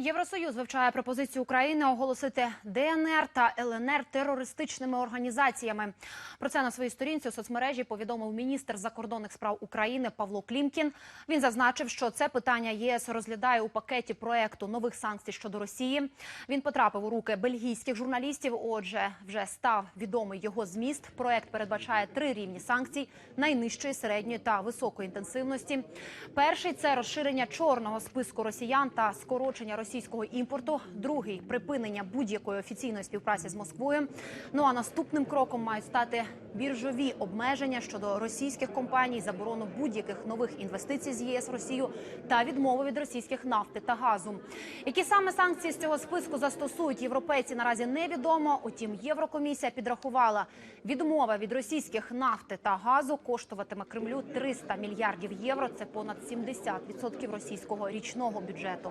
Євросоюз вивчає пропозицію України оголосити ДНР та ЛНР терористичними організаціями. Про це на своїй сторінці у соцмережі повідомив міністр закордонних справ України Павло Клімкін. Він зазначив, що це питання ЄС розглядає у пакеті проекту нових санкцій щодо Росії. Він потрапив у руки бельгійських журналістів. Отже, вже став відомий його зміст. Проект передбачає три рівні санкцій: найнижчої, середньої та високої інтенсивності. Перший це розширення чорного списку росіян та скорочення російського імпорту. Другий припинення будь-якої офіційної співпраці з Москвою. Ну а наступним кроком мають стати біржові обмеження щодо російських компаній, заборону будь-яких нових інвестицій з ЄС в Росію та відмови від російських нафти та газу. Які саме санкції з цього списку застосують європейці наразі невідомо. Утім, Єврокомісія підрахувала, відмова від російських нафти та газу коштуватиме Кремлю 300 мільярдів євро. Це понад 70% російського річного бюджету.